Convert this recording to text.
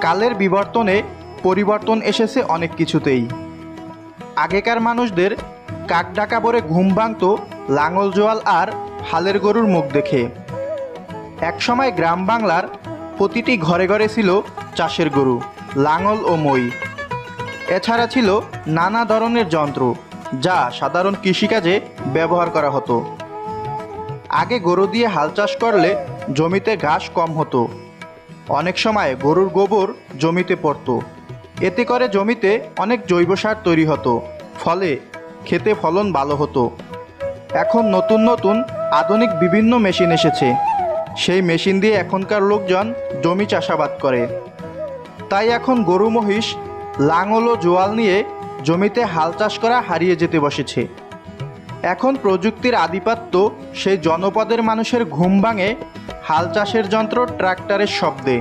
কালের বিবর্তনে পরিবর্তন এসেছে অনেক কিছুতেই। আগেকার মানুষদের কাক ডাকা পরে ঘুম ভাঙত লাঙল জোয়াল আর হালের গরুর মুখ দেখে। একসময় গ্রাম বাংলার প্রতিটি ঘরে ঘরে ছিল চাষের গরু, লাঙল ও মই। এছাড়া ছিল নানা ধরনের যন্ত্র যা সাধারণ কৃষিকাজে ব্যবহার করা হতো। আগে গরু দিয়ে হাল চাষ করলে জমিতে ঘাস কম হতো। অনেক সময় গরুর গোবর জমিতে পড়তো। এতে করে জমিতে অনেক জৈব সার তৈরি হতো, ফলে খেতে ফলন ভালো হতো। এখন নতুন নতুন আধুনিক বিভিন্ন মেশিন এসেছে। সেই মেশিন দিয়ে এখনকার লোকজন জমি চাষাবাদ করে। তাই এখন গরু মহিষ, লাঙল ও জোয়াল নিয়ে জমিতে হাল চাষ করা হারিয়ে যেতে বসেছে। এখন প্রযুক্তির আধিপত্য সেই জনপদের মানুষের ঘুম ভাঙে হাল চাষের যন্ত্র ট্রাক্টরের শব্দে।